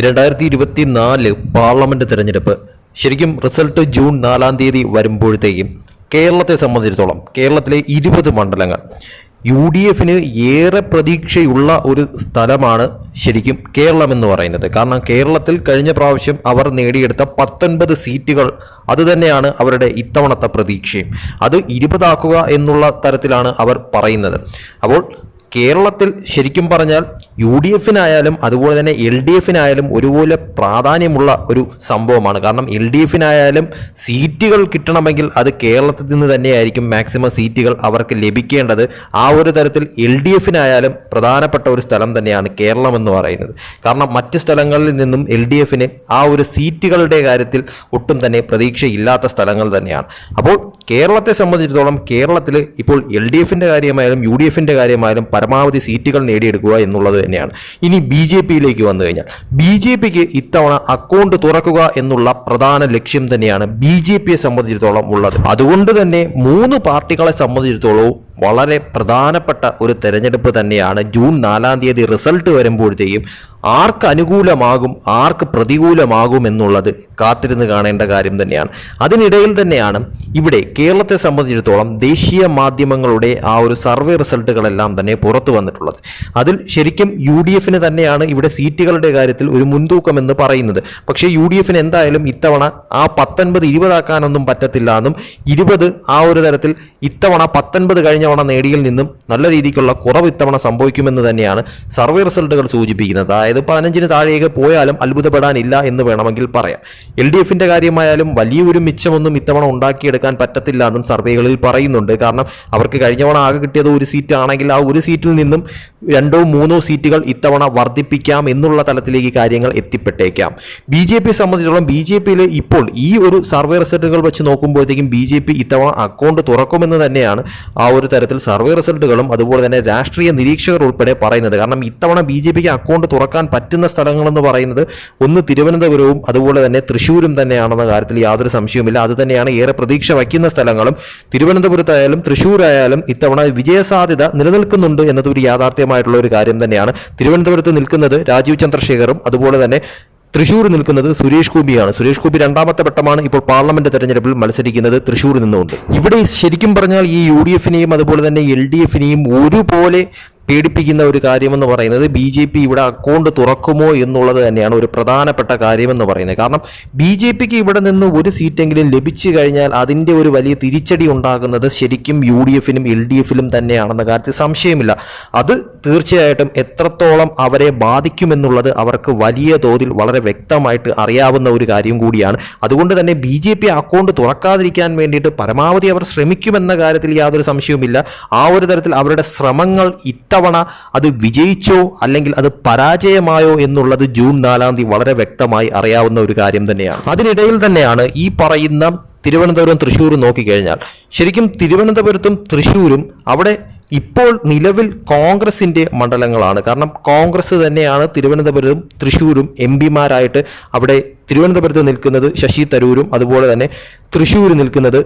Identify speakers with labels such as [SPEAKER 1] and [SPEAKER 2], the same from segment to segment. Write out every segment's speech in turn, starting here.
[SPEAKER 1] രണ്ടായിരത്തി ഇരുപത്തി നാല് പാർലമെന്റ് തെരഞ്ഞെടുപ്പ്. ശരിക്കും റിസൾട്ട് ജൂൺ നാലാം തീയതി വരുമ്പോഴത്തേക്കും കേരളത്തെ സംബന്ധിച്ചിടത്തോളം കേരളത്തിലെ ഇരുപത് മണ്ഡലങ്ങൾ. യു ഡി എഫിന് ഏറെ പ്രതീക്ഷയുള്ള ഒരു സ്ഥലമാണ് ശരിക്കും കേരളം എന്ന് പറയുന്നത്. കാരണം കേരളത്തിൽ കഴിഞ്ഞ പ്രാവശ്യം അവർ നേടിയെടുത്ത പത്തൊൻപത് സീറ്റുകൾ അതുതന്നെയാണ് അവരുടെ ഇത്തവണത്തെ പ്രതീക്ഷയും. അത് ഇരുപതാക്കുക എന്നുള്ള തരത്തിലാണ് അവർ പറയുന്നത്. അപ്പോൾ കേരളത്തിൽ ശരിക്കും പറഞ്ഞാൽ യു ഡി എഫിനായാലും അതുപോലെ തന്നെ എൽ ഡി എഫിനായാലും ഒരുപോലെ പ്രാധാന്യമുള്ള ഒരു സംഭവമാണ്. കാരണം എൽ ഡി എഫിനായാലും സീറ്റുകൾ കിട്ടണമെങ്കിൽ അത് കേരളത്തിൽ നിന്ന് തന്നെയായിരിക്കും മാക്സിമം സീറ്റുകൾ അവർക്ക് ലഭിക്കേണ്ടത്. ആ ഒരു തരത്തിൽ എൽ ഡി എഫിനായാലും പ്രധാനപ്പെട്ട ഒരു സ്ഥലം തന്നെയാണ് കേരളം എന്ന് പറയുന്നത്. കാരണം മറ്റ് സ്ഥലങ്ങളിൽ നിന്നും എൽ ഡി എഫിന് ആ ഒരു സീറ്റുകളുടെ കാര്യത്തിൽ ഒട്ടും തന്നെ പ്രതീക്ഷയില്ലാത്ത സ്ഥലങ്ങൾ തന്നെയാണ്. അപ്പോൾ കേരളത്തെ സംബന്ധിച്ചിടത്തോളം കേരളത്തിൽ ഇപ്പോൾ എൽ ഡി എഫിന്റെ കാര്യമായാലും യു ഡി എഫിന്റെ കാര്യമായാലും പരമാവധി സീറ്റുകൾ നേടിയെടുക്കുക എന്നുള്ളത് തന്നെയാണ്. ഇനി ബി ജെ പിയിലേക്ക് വന്നു കഴിഞ്ഞാൽ ബി ജെ പിക്ക് ഇത്തവണ അക്കൗണ്ട് തുറക്കുക എന്നുള്ള പ്രധാന ലക്ഷ്യം തന്നെയാണ് ബി ജെ പിയെ സംബന്ധിച്ചിടത്തോളം ഉള്ളത്. അതുകൊണ്ട് തന്നെ മൂന്ന് പാർട്ടികളെ സംബന്ധിച്ചിടത്തോളവും വളരെ പ്രധാനപ്പെട്ട ഒരു തെരഞ്ഞെടുപ്പ് തന്നെയാണ് ജൂൺ നാലാം തീയതി റിസൾട്ട് വരുമ്പോഴത്തേക്കും ആർക്ക് അനുകൂലമാകും ആർക്ക് പ്രതികൂലമാകും എന്നുള്ളത് കാത്തിരുന്ന് കാണേണ്ട കാര്യം തന്നെയാണ്. അതിനിടയിൽ തന്നെയാണ് ഇവിടെ കേരളത്തെ സംബന്ധിച്ചിടത്തോളം ദേശീയ മാധ്യമങ്ങളുടെ ആ ഒരു സർവേ റിസൾട്ടുകളെല്ലാം തന്നെ പുറത്തു വന്നിട്ടുള്ളത്. അതിൽ ശരിക്കും യു ഡി എഫിന് തന്നെയാണ് ഇവിടെ സീറ്റുകളുടെ കാര്യത്തിൽ ഒരു മുൻതൂക്കം എന്ന് പറയുന്നത്. പക്ഷേ യു ഡി എഫിന് എന്തായാലും ഇത്തവണ ആ പത്തൊൻപത് ഇരുപതാക്കാനൊന്നും പറ്റത്തില്ല എന്നും ഇരുപത് ആ ഒരു തരത്തിൽ ഇത്തവണ പത്തൊൻപത് കഴിഞ്ഞ തവണ നേടിയിൽ നിന്നും നല്ല രീതിക്കുള്ള കുറവ് ഇത്തവണ സംഭവിക്കുമെന്ന് തന്നെയാണ് സർവേ റിസൾട്ടുകൾ സൂചിപ്പിക്കുന്നത്. അതായത് പതിനഞ്ചിന് താഴേക്ക് പോയാലും അത്ഭുതപ്പെടാനില്ല എന്ന് വേണമെങ്കിൽ പറയാം. എൽ ഡി എഫിന്റെ കാര്യമായാലും വലിയൊരു മിച്ചമൊന്നും ഇത്തവണ ഉണ്ടാക്കിയെടുക്കാൻ പറ്റത്തില്ല എന്നും സർവേകളിൽ പറയുന്നുണ്ട്. കാരണം അവർക്ക് കഴിഞ്ഞ തവണ ആകെ കിട്ടിയത് ഒരു സീറ്റ് ആണെങ്കിൽ ആ ഒരു സീറ്റിൽ നിന്നും രണ്ടോ മൂന്നോ സീറ്റുകൾ ഇത്തവണ വർദ്ധിപ്പിക്കാം എന്നുള്ള തലത്തിലേക്ക് കാര്യങ്ങൾ എത്തിപ്പെട്ടേക്കാം. ബി ജെ പി സംബന്ധിച്ചിടത്തോളം ബി ജെ പിയിൽ ഇപ്പോൾ ഈ ഒരു സർവേ റിസൾട്ടുകൾ വെച്ച് നോക്കുമ്പോഴത്തേക്കും ബി ജെ പി ഇത്തവണ അക്കൗണ്ട് തുറക്കുമെന്ന് തന്നെയാണ് ആ ഒരു തരത്തിൽ സർവേ റിസൾട്ടുകളും അതുപോലെ തന്നെ രാഷ്ട്രീയ നിരീക്ഷകർ ഉൾപ്പെടെ പറയുന്നത്. കാരണം ഇത്തവണ ബി ജെ പിക്ക് അക്കൗണ്ട് തുറക്കാൻ പറ്റുന്ന സ്ഥലങ്ങളെന്ന് പറയുന്നത് ഒന്ന് തിരുവനന്തപുരവും അതുപോലെ തന്നെ തൃശ്ശൂരും തന്നെയാണെന്ന കാര്യത്തിൽ യാതൊരു സംശയവുമില്ല. അത് തന്നെയാണ് ഏറെ പ്രതീക്ഷ വയ്ക്കുന്ന സ്ഥലങ്ങളും. തിരുവനന്തപുരത്തായാലും തൃശ്ശൂരായാലും ഇത്തവണ വിജയസാധ്യത നിലനിൽക്കുന്നുണ്ട് എന്നത് ഒരു യാഥാർത്ഥ്യമായിട്ടുള്ള ഒരു കാര്യം തന്നെയാണ്. തിരുവനന്തപുരത്ത് നിൽക്കുന്നത് രാജീവ് ചന്ദ്രശേഖറും അതുപോലെ തന്നെ തൃശ്ശൂർ നിൽക്കുന്നത് സുരേഷ് ഗോപിയാണ്. സുരേഷ് ഗോപി രണ്ടാമത്തെ വട്ടമാണ് ഇപ്പോൾ പാർലമെന്റ് തെരഞ്ഞെടുപ്പിൽ മത്സരിക്കുന്നത് തൃശ്ശൂർ നിന്നുകൊണ്ട്. ഇവിടെ ശരിക്കും പറഞ്ഞാൽ ഈ യു ഡി എഫിനെയും അതുപോലെ തന്നെ എൽ ഡി എഫിനെയും ഒരുപോലെ പേടിപ്പിക്കുന്ന ഒരു കാര്യമെന്ന് പറയുന്നത് ബി ജെ പി ഇവിടെ അക്കൗണ്ട് തുറക്കുമോ എന്നുള്ളത് തന്നെയാണ് ഒരു പ്രധാനപ്പെട്ട കാര്യമെന്ന് പറയുന്നത്. കാരണം ബി ജെ പിക്ക് ഇവിടെ നിന്ന് ഒരു സീറ്റെങ്കിലും ലഭിച്ചു കഴിഞ്ഞാൽ അതിന്റെ ഒരു വലിയ തിരിച്ചടി ഉണ്ടാകുന്നത് ശരിക്കും യു ഡി എഫിനും എൽ ഡി എഫിലും തന്നെയാണെന്ന കാര്യത്തിൽ സംശയമില്ല. അത് തീർച്ചയായിട്ടും എത്രത്തോളം അവരെ ബാധിക്കുമെന്നുള്ളത് അവർക്ക് വലിയ തോതിൽ വളരെ വ്യക്തമായിട്ട് അറിയാവുന്ന ഒരു കാര്യം കൂടിയാണ്. അതുകൊണ്ട് തന്നെ ബി ജെ പി അക്കൗണ്ട് തുറക്കാതിരിക്കാൻ വേണ്ടിയിട്ട് പരമാവധി അവർ ശ്രമിക്കുമെന്ന കാര്യത്തിൽ യാതൊരു സംശയവുമില്ല. ആ ഒരു തരത്തിൽ അവരുടെ ശ്രമങ്ങൾ ഇത്തവണ അത് വിജയിച്ചോ അല്ലെങ്കിൽ അത് പരാജയമായോ എന്നുള്ളത് ജൂൺ നാലാം തീയതി വളരെ വ്യക്തമായി അറിയാവുന്ന ഒരു കാര്യം തന്നെയാണ്. അതിനിടയിൽ തന്നെയാണ് ഈ പറയുന്ന തിരുവനന്തപുരം തൃശ്ശൂർ നോക്കിക്കഴിഞ്ഞാൽ ശരിക്കും തിരുവനന്തപുരത്തും തൃശ്ശൂരും അവിടെ ഇപ്പോൾ നിലവിൽ കോൺഗ്രസിന്റെ മണ്ഡലങ്ങളാണ്. കാരണം കോൺഗ്രസ് തന്നെയാണ് തിരുവനന്തപുരത്തും തൃശ്ശൂരും എം പിമാരായിട്ട് അവിടെ തിരുവനന്തപുരത്ത് നിൽക്കുന്നത് ശശി തരൂരും അതുപോലെ തന്നെ തൃശ്ശൂർ നിൽക്കുന്നത്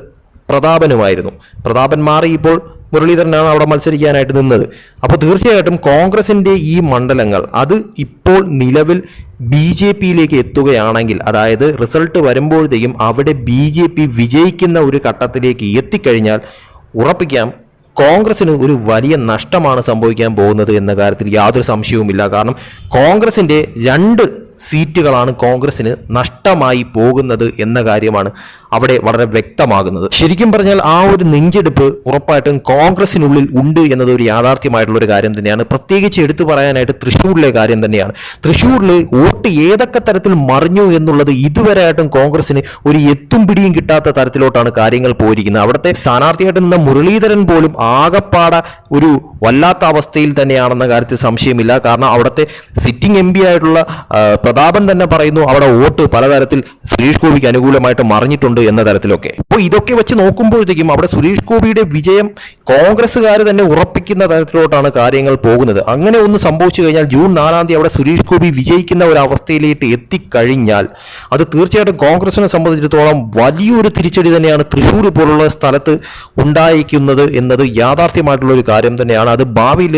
[SPEAKER 1] പ്രതാപനുമായിരുന്നു. പ്രതാപൻ മാറി ഇപ്പോൾ മുരളീധരനാണ് അവിടെ മത്സരിക്കാനായിട്ട് നിന്നത്. അപ്പോൾ തീർച്ചയായിട്ടും കോൺഗ്രസിന്റെ ഈ മണ്ഡലങ്ങൾ അത് ഇപ്പോൾ നിലവിൽ ബി ജെ പിയിലേക്ക് എത്തുകയാണെങ്കിൽ അതായത് റിസൾട്ട് വരുമ്പോഴത്തേക്കും അവിടെ ബി ജെ പി വിജയിക്കുന്ന ഒരു ഘട്ടത്തിലേക്ക് എത്തിക്കഴിഞ്ഞാൽ ഉറപ്പിക്കാം കോൺഗ്രസിന് ഒരു വലിയ നഷ്ടമാണ് സംഭവിക്കാൻ പോകുന്നത് എന്ന കാര്യത്തിൽ യാതൊരു സംശയവുമില്ല. കാരണം കോൺഗ്രസിന്റെ രണ്ട് സീറ്റുകളാണ് കോൺഗ്രസിന് നഷ്ടമായി പോകുന്നത് എന്ന കാര്യമാണ് അവിടെ വളരെ വ്യക്തമാകുന്നത്. ശരിക്കും പറഞ്ഞാൽ ആ ഒരു നെഞ്ചെടുപ്പ് ഉറപ്പായിട്ടും കോൺഗ്രസിനുള്ളിൽ ഉണ്ട് എന്നത് ഒരു യാഥാർത്ഥ്യമായിട്ടുള്ള ഒരു കാര്യം തന്നെയാണ്. പ്രത്യേകിച്ച് എടുത്തു പറയാനായിട്ട് തൃശ്ശൂരിലെ കാര്യം തന്നെയാണ്. തൃശ്ശൂരിൽ വോട്ട് ഏതൊക്കെ തരത്തിൽ മറിഞ്ഞു എന്നുള്ളത് ഇതുവരെ ആയിട്ടും കോൺഗ്രസിന് ഒരു എത്തും പിടിയും കിട്ടാത്ത തരത്തിലോട്ടാണ് കാര്യങ്ങൾ പോയിരിക്കുന്നത്. അവിടുത്തെ സ്ഥാനാർത്ഥിയായിട്ട് നിന്ന മുരളീധരൻ പോലും ആകപ്പാട ഒരു വല്ലാത്ത അവസ്ഥയിൽ തന്നെയാണെന്ന കാര്യത്തിൽ സംശയമില്ല. കാരണം അവിടുത്തെ സിറ്റിംഗ് എം ആയിട്ടുള്ള പ്രതാപൻ തന്നെ പറയുന്നു അവിടെ വോട്ട് പലതരത്തിൽ സുരേഷ് ഗോപിക്ക് അനുകൂലമായിട്ട് മറിഞ്ഞിട്ടുണ്ട് എന്ന തരത്തിലൊക്കെ. അപ്പോൾ ഇതൊക്കെ വെച്ച് നോക്കുമ്പോഴത്തേക്കും അവിടെ സുരേഷ് ഗോപിയുടെ വിജയം കോൺഗ്രസ്സുകാർ തന്നെ ഉറപ്പിക്കുന്ന തരത്തിലോട്ടാണ് കാര്യങ്ങൾ പോകുന്നത്. അങ്ങനെ ഒന്ന് സംഭവിച്ചു കഴിഞ്ഞാൽ ജൂൺ നാലാം തീയതി അവിടെ സുരേഷ് ഗോപി വിജയിക്കുന്ന ഒരു അവസ്ഥയിലേക്ക് എത്തിക്കഴിഞ്ഞാൽ അത് തീർച്ചയായിട്ടും കോൺഗ്രസിനെ സംബന്ധിച്ചിടത്തോളം വലിയൊരു തിരിച്ചടി തന്നെയാണ് തൃശ്ശൂർ പോലുള്ള സ്ഥലത്ത് ഉണ്ടായിരിക്കുന്നത് എന്നത് യാഥാർത്ഥ്യമായിട്ടുള്ള ഒരു കാര്യം തന്നെയാണ്. അത് ഭാവിയിൽ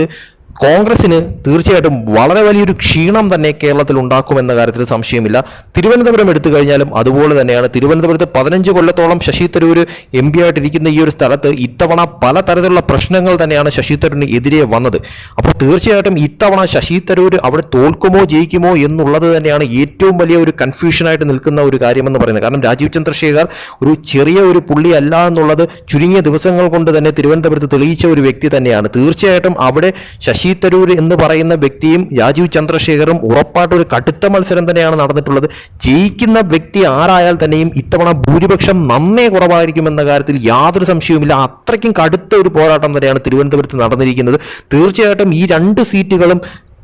[SPEAKER 1] കോൺഗ്രസിന് തീർച്ചയായിട്ടും വളരെ വലിയൊരു ക്ഷീണം തന്നെ കേരളത്തിൽ ഉണ്ടാക്കുമെന്ന കാര്യത്തിൽ സംശയമില്ല. തിരുവനന്തപുരം എടുത്തു കഴിഞ്ഞാലും അതുപോലെ തന്നെയാണ്. തിരുവനന്തപുരത്ത് പതിനഞ്ച് കൊല്ലത്തോളം ശശി തരൂർ എം പി ആയിട്ടിരിക്കുന്ന ഈ ഒരു സ്ഥലത്ത് ഇത്തവണ പലതരത്തിലുള്ള പ്രശ്നങ്ങൾ തന്നെയാണ് ശശി തരൂരിന് എതിരെ വന്നത്. അപ്പോൾ തീർച്ചയായിട്ടും ഇത്തവണ ശശി തരൂർ അവിടെ തോൽക്കുമോ ജയിക്കുമോ എന്നുള്ളത് തന്നെയാണ് ഏറ്റവും വലിയ ഒരു കൺഫ്യൂഷനായിട്ട് നിൽക്കുന്ന ഒരു കാര്യമെന്ന് പറയുന്നത്. കാരണം രാജീവ് ചന്ദ്രശേഖർ ഒരു ചെറിയ ഒരു പുള്ളി അല്ല എന്നുള്ളത് ചുരുങ്ങിയ ദിവസങ്ങൾ കൊണ്ട് തന്നെ തിരുവനന്തപുരത്ത് തെളിയിച്ച ഒരു വ്യക്തി തന്നെയാണ്. തീർച്ചയായിട്ടും അവിടെ ശശി തരൂർ എന്ന് പറയുന്ന വ്യക്തിയും രാജീവ് ചന്ദ്രശേഖറും ഉറപ്പായിട്ട് ഒരു കടുത്ത മത്സരം തന്നെയാണ് നടന്നിട്ടുള്ളത്. ജയിക്കുന്ന വ്യക്തി ആരായാൽ തന്നെയും ഇത്തവണ ഭൂരിപക്ഷം നന്നേ കുറവായിരിക്കുമെന്ന കാര്യത്തിൽ യാതൊരു സംശയവുമില്ല. അത്രയ്ക്കും കടുത്ത ഒരു പോരാട്ടം തന്നെയാണ് തിരുവനന്തപുരത്ത് നടന്നിരിക്കുന്നത്. തീർച്ചയായിട്ടും ഈ രണ്ട് സീറ്റുകളും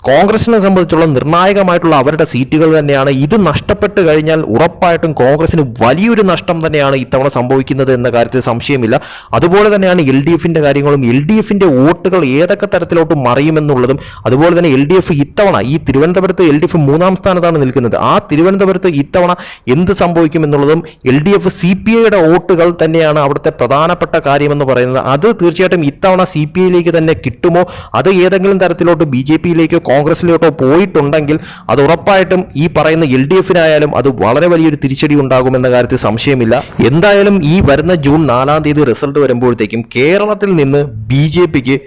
[SPEAKER 1] കോൺഗ്രസിനെ സംബന്ധിച്ചുള്ള നിർണായകമായിട്ടുള്ള അവരുടെ സീറ്റുകൾ തന്നെയാണ്. ഇത് നഷ്ടപ്പെട്ട് കഴിഞ്ഞാൽ ഉറപ്പായിട്ടും കോൺഗ്രസിന് വലിയൊരു നഷ്ടം തന്നെയാണ് ഇത്തവണ സംഭവിക്കുന്നത് എന്ന കാര്യത്തിൽ സംശയമില്ല. അതുപോലെ തന്നെയാണ് എൽ ഡി എഫിന്റെ കാര്യങ്ങളും. എൽ ഡി എഫിന്റെ വോട്ടുകൾ ഏതൊക്കെ തരത്തിലോട്ട് മറിയുമെന്നുള്ളതും അതുപോലെ തന്നെ എൽ ഡി എഫ് ഇത്തവണ ഈ തിരുവനന്തപുരത്ത് എൽ ഡി എഫ് മൂന്നാം സ്ഥാനത്താണ് നിൽക്കുന്നത്. ആ തിരുവനന്തപുരത്ത് ഇത്തവണ എന്ത് സംഭവിക്കുമെന്നുള്ളതും L D F C P ഐയുടെ വോട്ടുകൾ തന്നെയാണ് അവിടുത്തെ പ്രധാനപ്പെട്ട കാര്യമെന്ന് പറയുന്നത്. അത് തീർച്ചയായിട്ടും ഇത്തവണ സി പി ഐയിലേക്ക് തന്നെ കിട്ടുമോ? അത് ഏതെങ്കിലും തരത്തിലോട്ട് ബി ജെ പിയിലേക്കോ കോൺഗ്രസിലേക്കോ പോയിട്ടുണ്ടെങ്കിൽ അത് ഉറപ്പായിട്ടും ഈ പറയുന്ന എൽ ഡി എഫിനായാലും അത് വളരെ വലിയൊരു തിരിച്ചടി ഉണ്ടാകുമെന്ന കാര്യത്തിൽ സംശയമില്ല. എന്തായാലും ഈ വരുന്ന ജൂൺ നാലാം തീയതി റിസൾട്ട് വരുമ്പോഴത്തേക്കും കേരളത്തിൽ നിന്ന് ബി ജെ പിക്ക്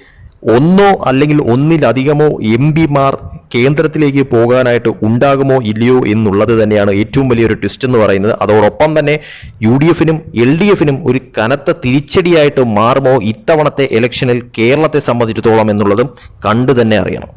[SPEAKER 1] ഒന്നോ അല്ലെങ്കിൽ ഒന്നിലധികമോ എം പിമാർ കേന്ദ്രത്തിലേക്ക് പോകാനായിട്ട് ഉണ്ടാകുമോ ഇല്ലയോ എന്നുള്ളത് തന്നെയാണ് ഏറ്റവും വലിയൊരു ട്വിസ്റ്റ് എന്ന് പറയുന്നത്. അതോടൊപ്പം തന്നെ യു ഡി എഫിനും എൽ ഡി എഫിനും ഒരു കനത്ത തിരിച്ചടിയായിട്ട് മാറുമോ ഇത്തവണത്തെ ഇലക്ഷനിൽ കേരളത്തെ സംബന്ധിച്ചിടത്തോളം എന്നുള്ളതും കണ്ടു തന്നെ അറിയണം.